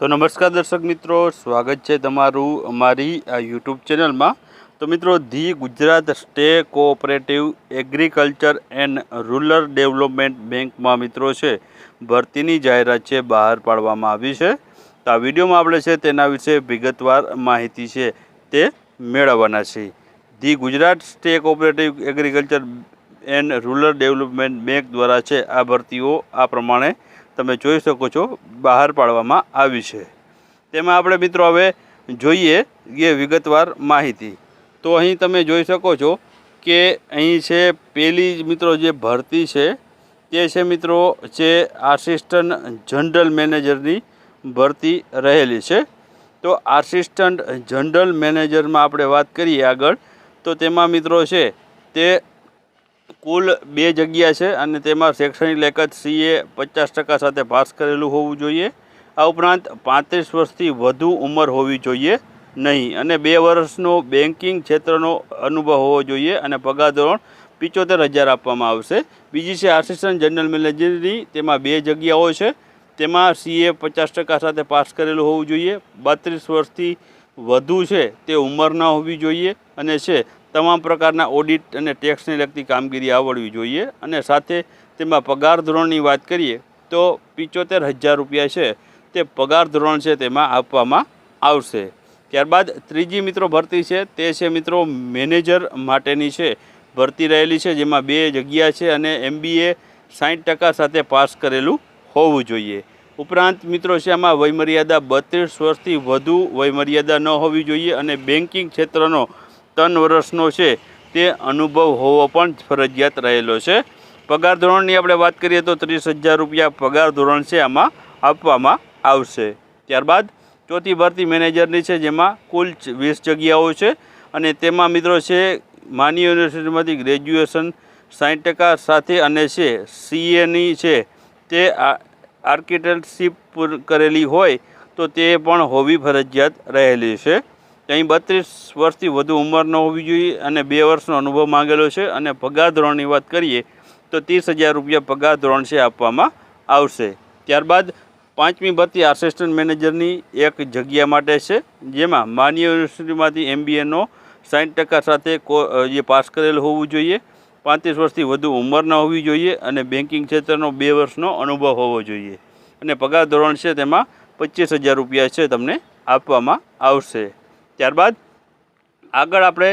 તો નમસ્કાર દર્શક મિત્રો, સ્વાગત છે તમારું અમારી આ યુટ્યુબ ચેનલમાં. તો મિત્રો, the Gujarat state cooperative agriculture and rural development બેંકમાં મિત્રો છે, ભરતીની જાહેરાત છે, બહાર પાડવામાં આવી છે. તો આ વિડીયોમાં આપણે છે તેના વિશે વિગતવાર માહિતી છે તે મેળવવાના છે the Gujarat state cooperative agriculture and rural development bank દ્વારા છે આ ભરતીઓ આ પ્રમાણે તમે જોઈ શકો છો બહાર પાડવામાં આવી છે. તેમાં આપણે મિત્રો હવે જોઈએ એ વિગતવાર માહિતી. તો અહીં તમે જોઈ શકો છો કે અહીં છે જ મિત્રો જે ભરતી છે તે છે મિત્રો છે આસિસ્ટન્ટ જનરલ મેનેજરની ભરતી રહેલી છે. તો આસિસ્ટન્ટ જનરલ મેનેજરમાં આપણે વાત કરીએ આગળ, તો તેમાં મિત્રો છે તે કુલ બે જગ્યા છે અને તેમાં શૈક્ષણિક લાયકાત સીએ પચાસ ટકા સાથે પાસ કરેલું હોવું જોઈએ. આ ઉપરાંત પાંત્રીસ વર્ષથી વધુ ઉંમર હોવી જોઈએ નહીં અને બે વર્ષનો બેન્કિંગ ક્ષેત્રનો અનુભવ હોવો જોઈએ અને પગાર ધોરણ પિચોતેર હજાર આપવામાં આવશે. બીજી છે આસિસ્ટન્ટ જનરલ મેનેજરની તેમાં બે જગ્યાઓ છે. તેમાં સીએ પચાસ ટકા સાથે પાસ કરેલું હોવું જોઈએ. બત્રીસ વર્ષથી વધુ છે તે ઉંમર ન હોવી જોઈએ અને છે તમામ પ્રકારના ઓડિટ અને ટેક્સને લગતી કામગીરી આવડવી જોઈએ અને સાથે તેમાં પગાર ધોરણની વાત કરીએ તો પિચોતેર હજાર રૂપિયા છે. તે પગાર ધોરણ છે તેમાં આપવામાં આવશે. ત્યારબાદ ત્રીજી મિત્રો ભરતી છે. તે છે મિત્રો મેનેજર માટેની છે. ભરતી રહેલી છે જેમાં બે જગ્યા છે અને એમબીએ સાઠ ટકા સાથે પાસ કરેલું હોવું જોઈએ. ઉપરાંત મિત્રો છે આમાં વયમર્યાદા બત્રીસ વર્ષથી વધુ વયમર્યાદા ન હોવી જોઈએ અને બેન્કિંગ ક્ષેત્રનો ત્રણ વર્ષનો છે, તે અનુભવ હોવો પણ ફરજિયાત રહેલો છે. પગાર ધોરણની આપણે વાત કરીએ તો ત્રીસ હજાર રૂપિયા પગાર ધોરણ છે આમાં આપવામાં આવશે. ત્યારબાદ ચોથી ભરતી મેનેજરની છે, જેમાં કુલ વીસ જગ્યાઓ છે અને તેમાં મિત્રો છે, માની યુનિવર્સિટીમાંથી ગ્રેજ્યુએશન સાઠ ટકા સાથે અને છે, સીએની છે, તે આર્કિટેક્ટશીપ કરેલી હોય તો તે પણ હોવી ફરજિયાત રહેલી છે. અહીં બત્રીસ વર્ષથી વધુ ઉંમર ન હોવી જોઈએ અને બે વર્ષનો અનુભવ માંગેલો છે અને પગાર ધોરણની વાત કરીએ તો ત્રીસ હજાર રૂપિયા પગાર ધોરણ છે આપવામાં આવશે. ત્યારબાદ પાંચમી ભરતી આસિસ્ટન્ટ મેનેજરની એક જગ્યા માટે છે, જેમાં માન્ય યુનિવર્સિટીમાંથી એમબીએનો સાઠ ટકા સાથે કો, જે પાસ કરેલ હોવું જોઈએ, પાંત્રીસ વર્ષથી વધુ ઉંમર ન હોવી જોઈએ અને બેન્કિંગ ક્ષેત્રનો બે વર્ષનો અનુભવ હોવો જોઈએ. અને પગાર ધોરણ છે તેમાં પચીસ હજાર રૂપિયા છે તમને આપવામાં આવશે. ત્યારબાદ આગળ આપણે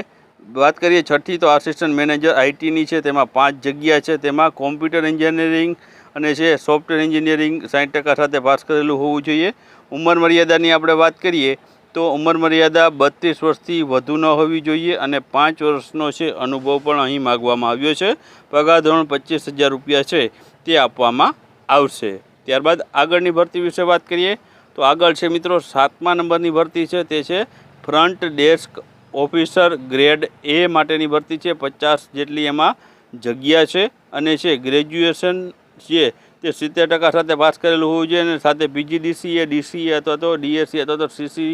વાત કરીએ છઠ્ઠી, તો આસિસ્ટન્ટ મેનેજર આઈટીની છે, તેમાં પાંચ જગ્યા છે, તેમાં કોમ્પ્યુટર એન્જિનિયરિંગ અને છે સોફ્ટવેર એન્જિનિયરિંગ સાઠ ટકા સાથે પાસ કરેલું હોવું જોઈએ. ઉંમર મર્યાદાની આપણે વાત કરીએ, તો ઉંમર મર્યાદા બત્રીસ વર્ષથી વધુ ન હોવી જોઈએ અને પાંચ વર્ષનો છે, અનુભવ પણ અહીં માગવામાં આવ્યો છે. પગાર ધોરણ પચીસ હજાર રૂપિયા છે, તે આપવામાં આવશે. ત્યારબાદ આગળની ભરતી વિશે વાત કરીએ, તો આગળ છે મિત્રો, સાતમા નંબરની ભરતી છે, તે છે front desk officer grade A માટેની ભરતી છે. પચાસ જેટલી એમાં જગ્યા છે અને છે ગ્રેજ્યુએશન છે તે સિત્તેર ટકા સાથે પાસ કરેલું હોવું જોઈએ અને સાથે પીજીડીસીએ ડીસીએ અથવા તો ડીએસસી અથવા તો સીસી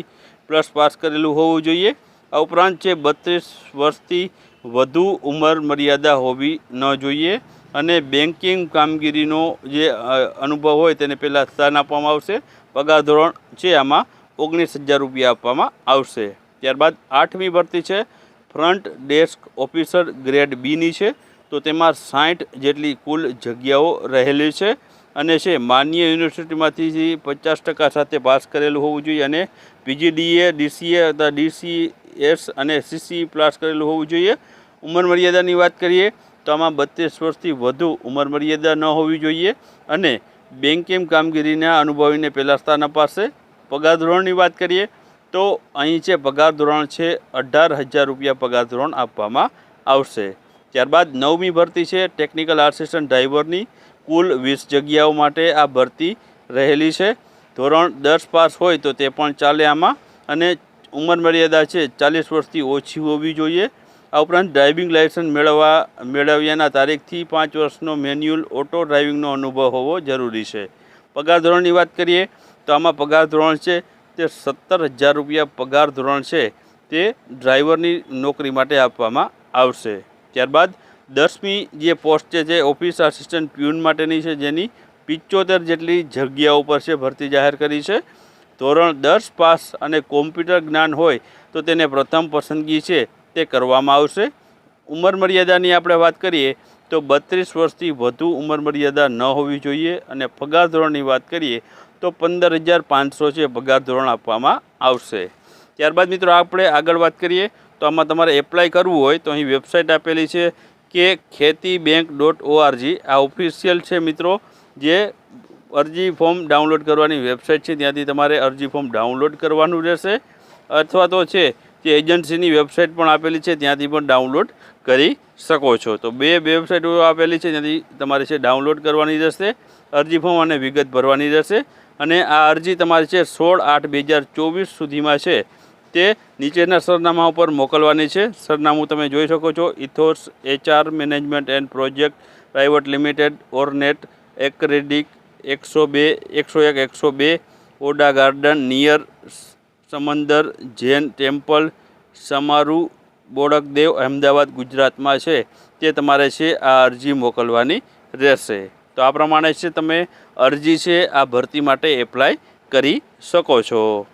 પ્લસ પાસ કરેલું હોવું જોઈએ. આ ઉપરાંત છે બત્રીસ વર્ષથી વધુ ઉંમર મર્યાદા હોવી ન જોઈએ અને બેન્કિંગ કામગીરીનો જે અનુભવ હોય તેને પહેલાં સ્થાન આપવામાં આવશે. પગાર ધોરણ છે આમાં ઓગણીસ હજાર રૂપિયા આપવામાં આવશે. ત્યારબાદ આઠમી ભરતી છે. ફ્રન્ટ ડેસ્ક ઓફિસર ગ્રેડ બીની છે. તો તેમાં સાઠ જેટલી કુલ જગ્યાઓ રહેલી છે અને છે, માન્ય યુનિવર્સિટીમાંથી પચાસ ટકા સાથે પાસ કરેલું હોવું જોઈએ અને પીજીડીએ, ડીસીએ અથવા ડીસીએસ અને સીસી પાસ કરેલું હોવું જોઈએ. ઉંમર મર્યાદાની વાત કરીએ તો આમાં બત્રીસ વર્ષથી વધુ ઉંમર મર્યાદા ન હોવી જોઈએ અને બેન્કિંગ કામગીરીના અનુભવીને પહેલાં સ્થાન અપાશે. પગાર ધોરણની વાત કરીએ તો અહીં છે પગાર ધોરણ છે, અઢાર હજાર રૂપિયા પગાર ધોરણ આપવામાં આવશે. ત્યારબાદ નવમી ભરતી છે ટેકનિકલ આસિસ્ટન્ટ ડ્રાઈવરની કુલ વીસ જગ્યાઓ માટે આ ભરતી રહેલી છે. ધોરણ દસ પાસ હોય તો તે પણ ચાલે આમાં અને ઉંમર મર્યાદા છે ચાલીસ વર્ષથી ઓછી હોવી જોઈએ. આ ઉપરાંત ડ્રાઇવિંગ લાઇસન્સ મેળવવા, મેળવ્યાના તારીખથી પાંચ વર્ષનો મેન્યુઅલ ઓટો ડ્રાઇવિંગનો અનુભવ હોવો જરૂરી છે. પગાર ધોરણની વાત કરીએ, તો આમાં પગાર ધોરણ છે તે સત્તર હજાર રૂપિયા પગાર ધોરણ છે તે ડ્રાઈવરની નોકરી માટે આપવામાં આવશે. ત્યારબાદ દસમી જે પોસ્ટ છે, જે ઓફિસ આસિસ્ટન્ટ પ્યુન માટેની છે, જેની પિચોતેર જેટલી જગ્યાઓ પર છે ભરતી જાહેર કરી છે. ધોરણ દસ પાસ અને કોમ્પ્યુટર જ્ઞાન હોય તો તેને પ્રથમ પસંદગી છે તે કરવામાં આવશે. ઉંમર મર્યાદાની આપણે વાત કરીએ તો બત્રીસ વર્ષથી વધુ ઉંમર મર્યાદા ન હોવી જોઈએ અને પગાર ધોરણની વાત કરીએ તો પંદર હજાર પાંચસો છે પગાર ધોરણ આપવામાં આવશે. ત્યારબાદ મિત્રો આપણે આગળ વાત કરીએ તો આમાં તમારે એપ્લાય કરવું હોય તો અહીં વેબસાઇટ આપેલી છે કે ખેતી બેંક ડોટ ઓઆરજી આ ઓફિશિયલ છે મિત્રો, જે અરજી ફોર્મ ડાઉનલોડ કરવાની વેબસાઇટ છે. ત્યાંથી તમારે અરજી ફોર્મ ડાઉનલોડ કરવાનું રહેશે. અથવા તો છે જે એજન્સીની વેબસાઇટ પણ આપેલી છે, ત્યાંથી પણ ડાઉનલોડ કરી શકો છો. તો બે વેબસાઇટો આપેલી છે, ત્યાંથી તમારે છે ડાઉનલોડ કરવાની રહેશે, અરજી ફોર્મ અને વિગત ભરવાની રહેશે. અને આ અરજી તમારી છે સોળ આઠ બે હજાર ચોવીસ સુધીમાં છે. તે નીચેના સરનામા ઉપર મોકલવાની છે. સરનામું તમે જોઈ શકો છો Ethos HR, management and project, private limited, ઓરનેટ, એક્રેડિક, એકસો બે, એકસો એક, એકસો બે, AUDA garden, near Samandar Jain temple સમારુ Bodakdev Ahmedabad ગુજરાતમાં છે. તે તમારે છે આ અરજી મોકલવાની રહેશે. તો આ પ્રમાણે છે તમે અરજી છે આ ભરતી માટે એપ્લાય કરી શકો છો.